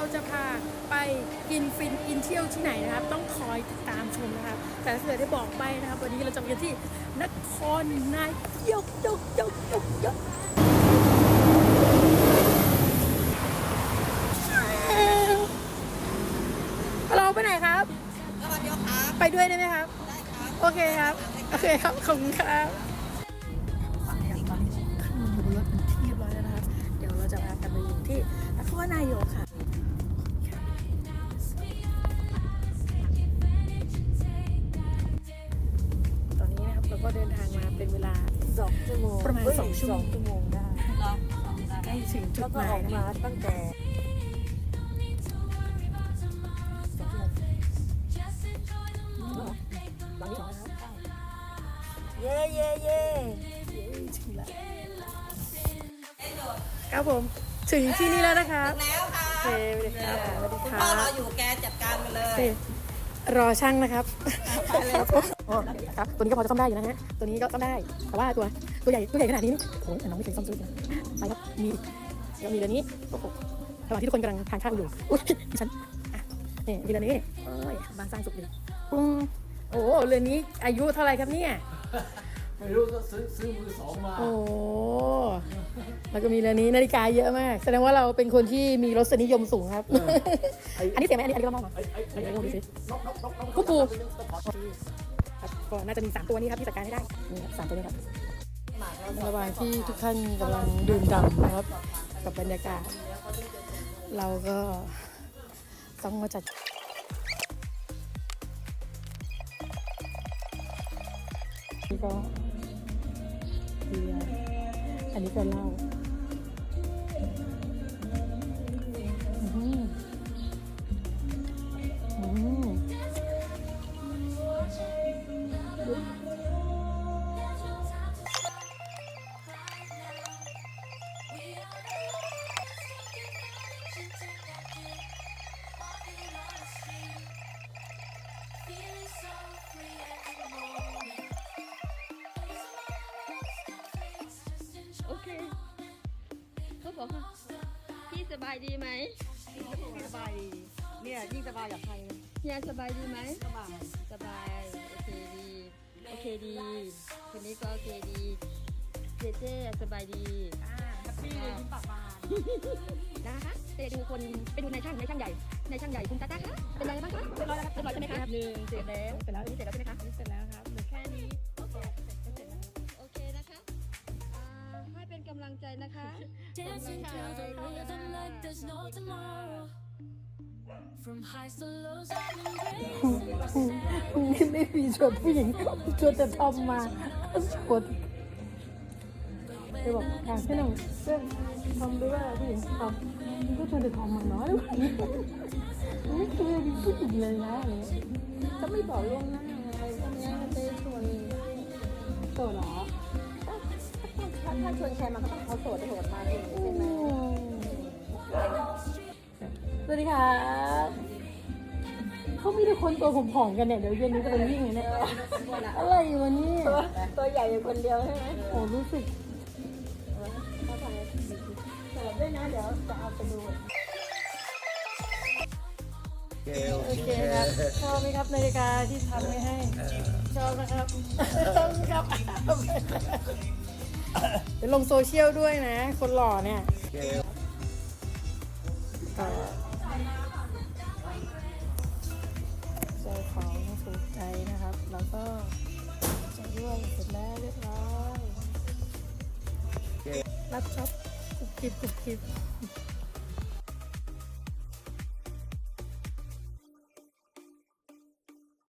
เราจะพาไปกินฟินอินเที่ยวที่ไหนนะครับ ต้องคอยติดตามชมนะครับ แต่ถ้าเกิดได้บอกไปนะครับ วันนี้เราจะไปกันที่นครนายกยกยกยกยกเราไปไหนครับสวัสดีครับไปด้วยได้ไหมครับ ได้ครับ โอเคครับ โอเคครับ ขอบคุณครับตอนนี้ขึ้นมาบนรถเป็นที่เรียบร้อยแล้วนะครับ เดี๋ยวเราจะพากันไปอยู่ที่นครนายกค่ะ สองชั่วโมงประมาณสองชั่วโมง ชั่วโมงได้เหรอใกล้ถึงจุแล้ดวหก็มาอยอกนะมาตั้งแต่หลังสองนะครับเย่เย่เย่ถึงแล้วครับผมถึงที่นี่แล้วนะครับแล้วค่ะโอเคสวัสดีครับสวัสดีคุณพ่อบรออยู่แกจัดการไปเลย รอช่างนะครับครับอ๋อครับ ตัวนี้ก็พอจะซ่อมได้อยู่นะฮะ ตัวนี้ก็ซ่อมได้ แต่ว่าตัวตัวใหญ่ตัวใหญ่ขนาดนี้โอ้ยน้องไม่เคยซ่อมซื้อเลยไปครับ มีแล้วมีเรือนี้โอ้โหระหว่างที่ทุกคนกำลังทานข้าวอยู่ อุ้ยฉันอะนี่มีเรือนี้โอ้ยบางสร้างสุขดีปุ้งโอ้โหเรือนี้อายุเท่าไหร่ครับเนี่ย ไม่รู้ก็ซื้อซื้อมือสองมาโอ้โหแล้วก็มีเรือนี้นาฬิกาเยอะมาก แสดงว่าเราเป็นคนที่มีรสนิยมสูงครับ อันนี้เสียไหมอันนี้อันนี้ก็มองมาไอ้ไอ้อันนี้ก็ดูสินกนกนกนกกุ๊กกูครับก็น่าจะมี3ตัวนี้ครับที่จัดการให้ได้นี่ครับสามตัวนี้ครับระหว่างที่ทุกท่านกำลังดื่มด่ำนะครับ กับบรรยากาศ เราก็ต้องมาจัดนี่ก็ เบียร์อันนี้ก็เหล้า บอกว่าพี่สบายดีไหมสบายดีเนี่ยยิ่งสบายกับใครเฮียสบายดีไหมสบายสบายโอเคดีโอเคดีคนนี้ก็โอเคดีเจเจสบายดีแฮปปี้เลยยิ้มปากบานนะคะเตดูคนไปดูในายช่างในายช่างใหญ่ในายช่างใหญ่คุณตาตาคะเป็นไรบ้างคะเรียบร้อยแล้วครับเรียบร้อยใช่ไหมคะหนึ่งเสร็จแล้วเสร็จแล้วนี่เสร็จแล้วใช่ไหมคะเสร็จแล้วครับเหลือแค่นี้ เป็นกำลังใจนะคะ Dancing through the rhythm like there's no tomorrow. From highs to lows, I'm embracing ไม่มีชวนผู้หญิงชวนแต่ทอมมาชวนไปบอกทางพี่หนุ่มเพื่อนทอมด้วยว่าผู้หญิงทอมมันก็ชวนแต่ทอมมาเนาะไม่เคยมีผู้หญิงเลยนะอะไรเงี้ยก็ไม่บอกล่วงหน้าอะไรพวกเนี้ยไปชวนโตเหรอ ถ้าถ้าชวนแชร์มาก็ต้องเขาโสดโหดมาเองใช่ไหมสวัสดีครับเขามีแต่คนตัวผอมๆกันเนี่ยเดี๋ยวเย็นนี้จะไปวิ่งเลยเนี่ยอะไรวะเนี่ยตัวตัวใหญ่อยู่คนเดียวใช่ไหมโอ้รู้สึกเขาทำอะไรสลับด้วยนะเดี๋ยวจะเอาไปดูโอเคครับชอบไหมครับนาฬิกาที่ทำไว้ให้ชอบนะครับชอบครับ เดี๋ยวลงโซเชียลด้วยนะ คนหล่อเนี่ยก็ใจของถูกใจนะครับ แล้วก็ใจด้วยเสร็จแล้วเรียบร้อย รับช็อปกรุบกริบกรุบกริบ